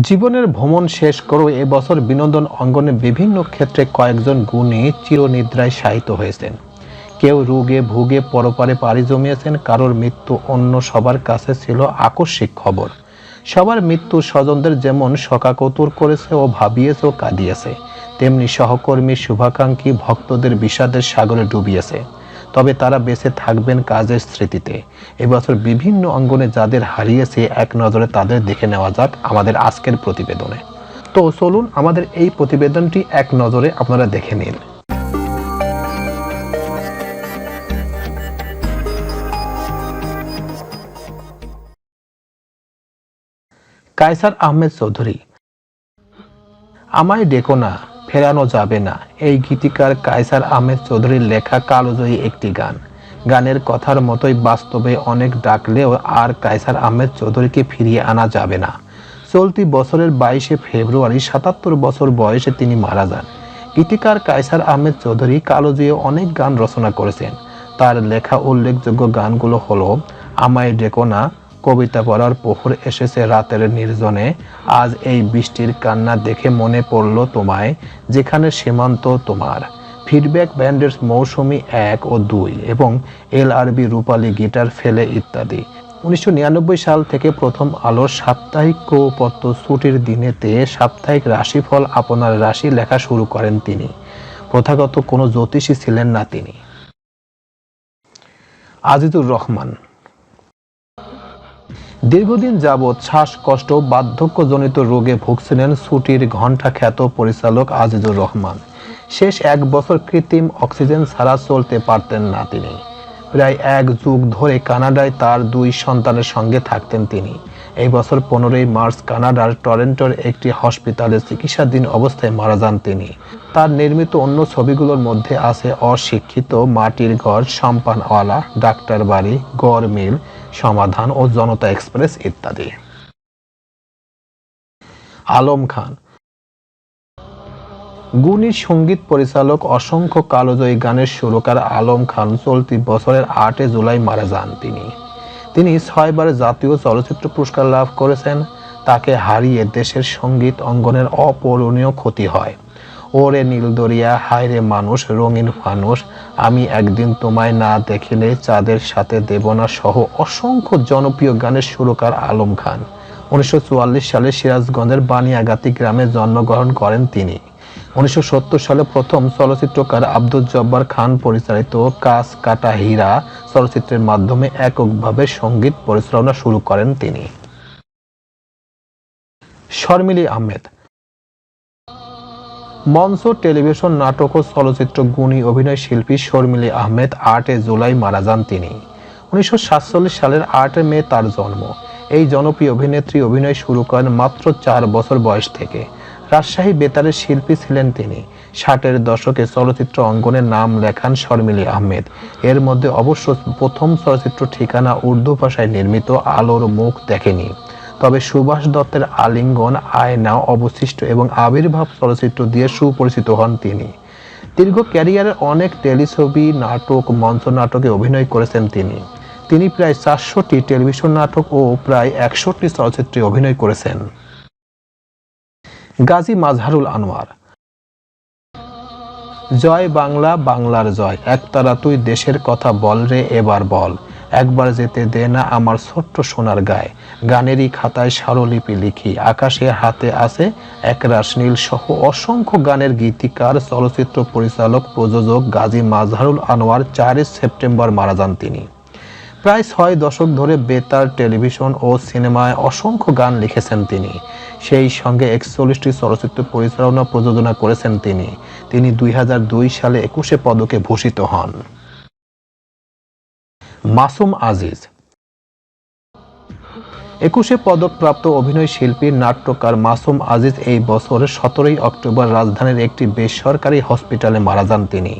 জীবনের ভ্রমণ শেষ করে এবছর বিনোদন অঙ্গনে বিভিন্ন ক্ষেত্রে কয়েকজন গুণী চিরনিদ্রায় শায়িত হয়েছেন। কেউ রোগে ভুগে পরপারে পাড়ি জমিয়েছেন, কারোর মৃত্যু অন্য সবার কাছে ছিল আকস্মিক খবর। সবার মৃত্যু স্বজনদের যেমন শোকাকতুর করেছে ও ভাবিয়েছে ও কাঁদিয়েছে, তেমনি সহকর্মী শুভাকাঙ্ক্ষী ভক্তদের বিষাদের সাগরে ডুবিয়েছে। তবে তারা বেঁচে থাকবেন কাজের স্মৃতিতে। এবছর বিভিন্ন অঙ্গনে যাদের হারিয়েছে, এক নজরে তাদের দেখে নেওয়া যাক আমাদের আজকের প্রতিবেদনে। তো চলুন আমাদের এই প্রতিবেদনটি এক নজরে আপনারা দেখে নিন। কায়সার আহমেদ চৌধুরী, আমায় ডেকো না। ফেরানো যাবে না। এই গীতিকার কায়সার আহমেদ চৌধুরীর লেখা কালোজয়ী একটি গান। গানের কথার মতোই বাস্তবে অনেক ডাকলেও আর কায়সার আহমেদ চৌধুরীকে ফিরিয়ে আনা যাবে না। চলতি বছরের বাইশে ফেব্রুয়ারি সাতাত্তর বছর বয়সে তিনি মারা যান। গীতিকার কায়সার আহমেদ চৌধুরী কালোজয়ী অনেক গান রচনা করেছেন। তার লেখা উল্লেখযোগ্য গানগুলো হলো, আমায় ডেকো না কবিতা পড়ার প্রহর এসেছে রাতের নির্জনে। আজ এই বৃষ্টির কান্না দেখে মনে পড়ল তোমায়, যেখানে সীমান্ত তোমার। ফিডব্যাক ব্যান্ডের মৌসুমি এক ও দুই এবং এল আরবি রূপালী গিটার ফেলে ইত্যাদি। উনিশশো নিরানব্বই সাল থেকে প্রথম আলোর সাপ্তাহিক কৌপত্র ছুটির দিনেতে সাপ্তাহিক রাশিফল আপনার রাশি লেখা শুরু করেন তিনি। প্রথাগত কোনো জ্যোতিষী ছিলেন না তিনি। আজিদুর রহমান দীর্ঘদিন যাবৎ শ্বাসকষ্ট, বার্ধক্যজনিত রোগে ভুগছিলেন ছুটির ঘণ্টা খ্যাত পরিচালক আজিজুর রহমান। শেষ এক বছর কৃত্রিম অক্সিজেন ছাড়া চলতে পারতেন না তিনি। প্রায় এক যুগ ধরে কানাডায় তার দুই সন্তানের সঙ্গে থাকতেন তিনি। এই বছর পনেরোই মার্চ কানাডার টরেন্টোর একটি হসপিটালে চিকিৎসাধীন অবস্থায় মারা যান তিনি। তার নির্মিত অন্য ছবিগুলোর মধ্যে আছে অশিক্ষিত মাটির ঘর, সম্পানওয়ালা ডাক্তার বাড়ি গড় মিল সমাধান ও জনতা এক্সপ্রেস ইত্যাদি। আলম খান। গুণী সংগীত পরিচালক অসংখ্য কালোজয়ী গানের সুরকার আলম খান চলতি বছরের আটে জুলাই মারা যান তিনি। তিনি ছয়বার জাতীয় চলচ্চিত্র পুরস্কার লাভ করেছেন। তাকে হারিয়ে দেশের সংগীত অঙ্গনের অপূরণীয় ক্ষতি হয়। ওরে নীলদরিয়া, হায়রে মানুষ, রঙিন ফানুষ আমি একদিন তোমায় না দেখিলে চাঁদের সাথে দেবনা সহ অসংখ্য জনপ্রিয় গানের সুরকার আলম খান। উনিশশো চুয়াল্লিশ সালে সিরাজগঞ্জের বানিয়াগাতি গ্রামে জন্মগ্রহণ করেন তিনি। উনিশশো সত্তর সালে প্রথম চলচ্চিত্রকার আব্দুল জব্বার খান পরিচালিত কাস কাটা হীরা চলচ্চিত্রের মাধ্যমে এককভাবে সংগীত পরিচালনা শুরু করেন তিনি। শর্মিলি আহমেদ মঞ্চ টেলিভিশন নাটক ও চলচ্চিত্র গুণী অভিনয় শিল্পী শর্মিলি আহমেদ আটে জুলাই মারা যান তিনি। উনিশশো সাতচল্লিশ সালের আটে মে তার জন্ম। এই জনপ্রিয় অভিনেত্রী অভিনয় শুরু করেন মাত্র চার বছর বয়স থেকে। রাজশাহী বেতারের শিল্পী ছিলেন তিনি। ষাটের দশকে চলচ্চিত্র অঙ্গনে নাম লেখান শর্মিলি আহমেদ। এর মধ্যে অবশ্য প্রথম চলচ্চিত্র ঠিকানা উর্দু ভাষায় নির্মিত, আলোর মুখ দেখেনি। তবে সুভাষ দত্তের আলিঙ্গন, আয়না, অবশিষ্ট এবং আবির্ভাব চলচ্চিত্র দিয়ে সুপরিচিত হন তিনি। দীর্ঘ ক্যারিয়ারের অনেক টেলিছবি, নাটক, মঞ্চ নাটকে অভিনয় করেছেন তিনি। তিনি প্রায় চারশোটি টেলিভিশন নাটক ও প্রায় একশোটি চলচ্চিত্রে অভিনয় করেছেন। গাজী মাজহারুল আনোয়ার। জয় বাংলা, বাংলার জয়। একতারা তুই দেশের কথা বল রে, এবার বল। একবার যেতে দে না আমার ছোট্ট সোনার গায়ে। গানেরই খাতায় স্বরলিপি লিখি, আকাশে হাতে আছে একরাশ নীল সহ অসংখ্য গানের গীতিকার, চলচ্চিত্র পরিচালক, প্রযোজক গাজী মাজহারুল আনোয়ার চারই সেপ্টেম্বর মারা যান তিনি। প্রায় ছয় দশক ধরে বেতার টেলিভিশন ও সিনেমায় অসংখ্য গান লিখেছেন তিনি। সেই সঙ্গে একচল্লিশটি চলচ্চিত্র পরিচালনা প্রযোজনা করেছেন তিনি। তিনি দুই হাজার দুই সালে একুশে পদকে ভূষিত হন। মাসুম আজিজ। একুশে পদকপ্রাপ্ত অভিনয় শিল্পী, নাট্যকার মাসুম আজিজ এই বছরের সতেরোই অক্টোবর রাজধানীর একটি বেসরকারি হসপিটালে মারা যান তিনি।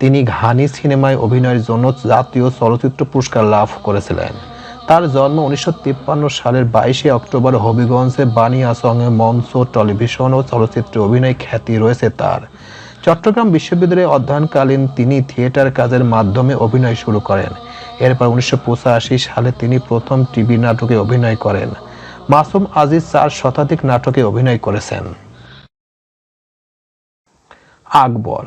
তিনি ঘানি সিনেমায় অভিনয়ের জন্য জাতীয় চলচ্চিত্র পুরস্কার লাভ করেছিলেন। তার জন্ম উনিশশো তিপ্পান্ন সালের বাইশে অক্টোবর হবিগঞ্জে বানিয়াসংয়ে মঞ্চ, টেলিভিশন ও চলচ্চিত্রে অভিনয় খ্যাতি রয়েছে তার। চট্টগ্রাম বিশ্ববিদ্যালয়ে অধ্যয়নকালীন তিনি থিয়েটার কাজের মাধ্যমে অভিনয় শুরু করেন। এরপর উনিশশো সালে তিনি প্রথম টিভি নাটকে অভিনয় করেন। মাসুম আজিজ চার শতাধিক নাটকে অভিনয় করেছেন। আকবর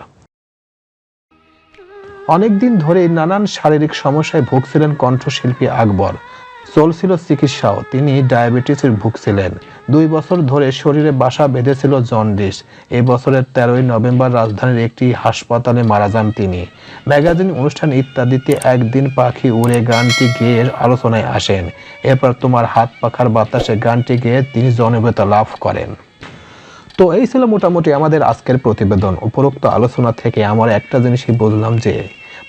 অনেকদিন ধরে নানান শারীরিক সমস্যায় ভুগছিলেন কণ্ঠশিল্পী আকবর। চলছিল চিকিৎসাও। তিনি ডায়াবেটিসের ভুগছিলেন। দুই বছর ধরে শরীরে বাসা বেঁধেছিল জন্ডিস। এই বছরের তেরোই নভেম্বর রাজধানীর একটি হাসপাতালে মারা যান তিনি। ম্যাগাজিন অনুষ্ঠান ইত্যাদিতে একদিন পাখি উড়ে গানটি গেয়ে আলোচনায় আসেন। এরপর তোমার হাত পাখার বাতাসে গানটি গেয়ে তিনি জনপ্রিয়তা লাভ করেন। তো এই ছিল মোটামুটি আমাদের আজকের প্রতিবেদন। উপরোক্ত আলোচনা থেকে আমরা একটা জিনিসই বুঝলাম যে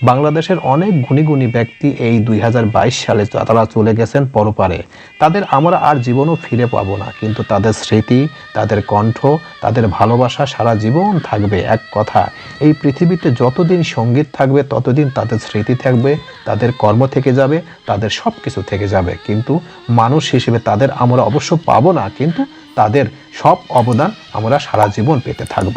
বাংলাদেশের অনেক গুণী গুণী ব্যক্তি এই দুই হাজার বাইশ সালে তারা চলে গেছেন পরপারে। তাদের আমরা আর জীবনও ফিরে পাবো না, কিন্তু তাদের স্মৃতি, তাদের কণ্ঠ, তাদের ভালোবাসা সারা জীবন থাকবে এক কথা। এই পৃথিবীতে যতদিন সংগীত থাকবে, ততদিন তাদের স্মৃতি থাকবে, তাদের কর্ম থেকে যাবে, তাদের সব কিছু থেকে যাবে। কিন্তু মানুষ হিসেবে তাদের আমরা অবশ্য পাবো না, কিন্তু তাদের সব অবদান আমরা সারা জীবন পেতে থাকব।